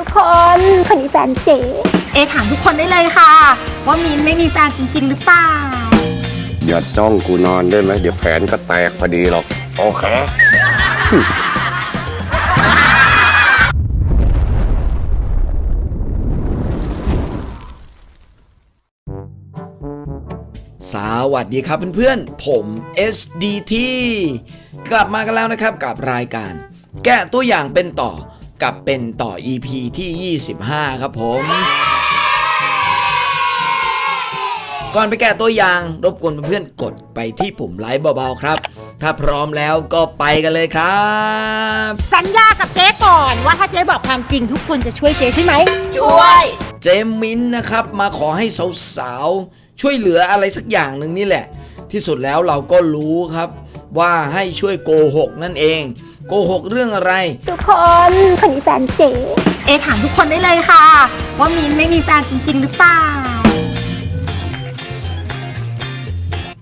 ทุกคนคนนี้แฟนเจ๊เอถามทุกคนได้เลยค่ะ ว่ามีนไม่มีแฟนจริง ๆ หรือเปล่า อย่าจ้องกูนอนได้ไหมเดี๋ยวแผนก็แตกพอดีหรอก โอเค สวัสดีครับเพื่อนๆ ผม SDT กลับมากันแล้วนะครับกับรายการ แกะตัวอย่างเป็นต่อ กับเป็นต่อ EP ที่ 25 ครับผม ก่อนไปแกะตัวอย่างรบกวนเพื่อนๆกดไปที่ปุ่มไลค์เบาๆครับ ถ้าพร้อมแล้วก็ไปกันเลยครับ สัญญากับเจ๊ก่อนว่าถ้าเจ๊บอกความจริงทุกคนจะช่วยเจ๊ใช่ไหมช่วย เจมมินนะครับมาขอให้สาวๆช่วยเหลืออะไรสักอย่างหนึ่งนี่แหละ ที่สุดแล้วเราก็รู้ครับ ว่าให้ช่วยโกหกนั่นเอง โกหกเรื่องอะไร ทุกคนคนนี้แฟนเจ๊เอถามทุกคนได้เลยค่ะ ว่ามีนไม่มีแฟนจริง ๆ หรือเปล่า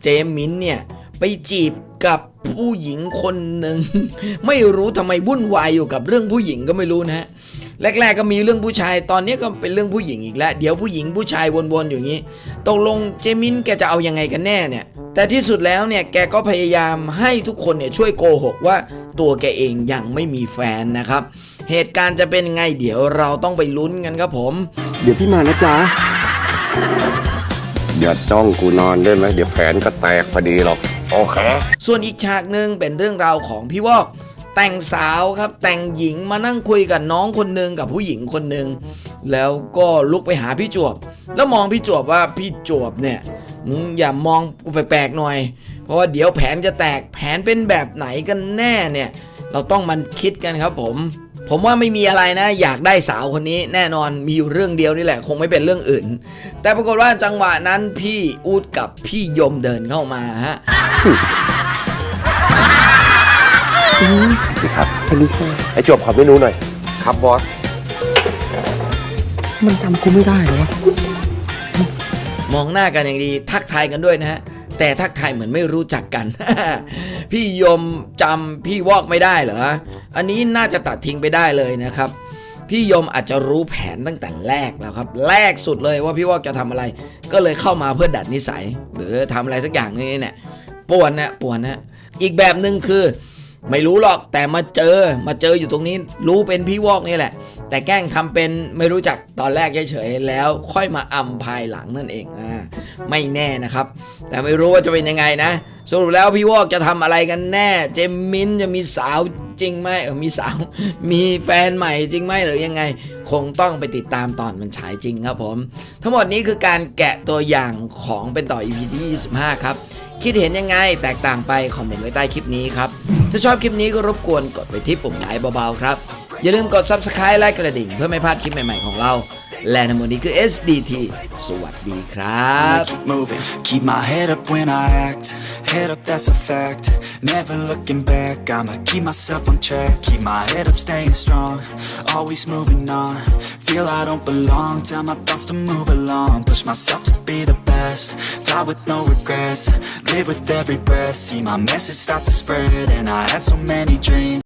เจมมินเนี่ย ไปจีบกับผู้หญิงคนหนึ่ง ไม่รู้ทำไมวุ่นวายอยู่กับเรื่องผู้หญิงก็ไม่รู้นะฮะแรก ๆ ก็มีเรื่องผู้ชาย ตอนนี้ก็เป็นเรื่องผู้หญิงอีกแล้ว เดี๋ยวผู้หญิงผู้ชายวนๆอยู่อย่างนี้ ตกลงเจมินแกจะเอายังไงกันแน่เนี่ย แต่ที่สุดแล้วเนี่ย แกก็พยายามให้ทุกคนเนี่ยช่วยโกหกว่า ตัวแกเองยังไม่มีแฟนนะครับ เหตุการณ์จะเป็นไงเดี๋ยวเราต้องไปลุ้นกันครับผม เดี๋ยวพี่มานะจ๊ะอย่าจ้องกูนอนได้ไหมเดี๋ยวแผนก็แตกพอดีหรอกโอเคส่วนอีกฉากหนึ่งเป็นเรื่องราวของพี่วอกแต่งสาวครับแต่งหญิงมานั่งคุยกับน้องคนหนึ่งกับผู้หญิงคนหนึ่งแล้วก็ลุกไปหาพี่จวบ แล้วมองพี่จวบว่าพี่จวบเนี่ยมึงอย่ามองกูแปลกๆหน่อย เพราะว่าเดี๋ยวแผนจะแตกแผนเป็นแบบไหนกันแน่เนี่ย เราต้องมันคิดกันครับผม ผมว่าไม่มีอะไรนะ อยากได้สาวคนนี้แน่นอนมีอยู่เรื่องเดียวนี่แหละ คงไม่เป็นเรื่องอื่น แต่ปรากฏว่าจังหวะนั้นพี่อูดกับพี่ยมเดินเข้ามาฮะพี่ครับแค่นี้แค่ไอ้จวบขอเมนูหน่อย ครับบอส มันจำกูไม่ได้เหรอวะมองหน้ากันอย่างดีทักทายกันด้วยนะฮะ แต่ทักทายเหมือนไม่รู้จักกัน พี่ยมจำพี่วอกไม่ได้เหรอ อันนี้น่าจะตัดทิ้งไปได้เลยนะครับ พี่ยมอาจจะรู้แผนตั้งแต่แรกแล้วครับ แรกสุดเลยว่าพี่วอกจะทำอะไร ก็เลยเข้ามาเพื่อดัดนิสัย หรือทำอะไรสักอย่างนี่เนี่ยป่วนนะป่วนนะอีกแบบหนึ่งคือ ไม่รู้หรอกแต่มาเจอมาเจออยู่ตรงนี้ รู้เป็นพี่วอกนี่แหละ แต่แกล้งทำเป็นไม่รู้จักตอนแรกเฉยๆแล้วค่อยมาอำภายหลังนั่นเองอ่าไม่แน่นะครับ แต่ไม่รู้ว่าจะเป็นยังไงนะสรุปแล้วพี่วอกจะทำอะไรกันแน่ เจมมินจะมีสาวจริงไหมเออมีสาว มีแฟนใหม่จริงไหมหรือยังไง คงต้องไปติดตามตอนมันฉายจริงครับผม ทั้งหมดนี้คือการแกะตัวอย่างของเป็นต่อ EP ที่ 25 ครับ คิดเห็นยังไงแตกต่างไป คอมเมนต์ไว้ใต้คลิปนี้ครับ ถ้าชอบคลิปนี้ก็รบกวนกดไปที่ปุ่มไลค์เบาๆครับ อย่าลืมกด Subscribe และกระดิ่ง เพื่อไม่พลาดคลิปใหม่ๆของเรา และในวันนี้คือ SDT สวัสดีครับ keep moving. Keep my head up when I act. Head up, that's a fact. Never looking back. I'ma keep myself on track. Keep my head up, staying strong. Always moving on. Feel I don't belong. Tell my thoughts to move along. Push myself to be the best. Die with no regrets. Live with every breath. See my message start to spread. And I had so many dreams.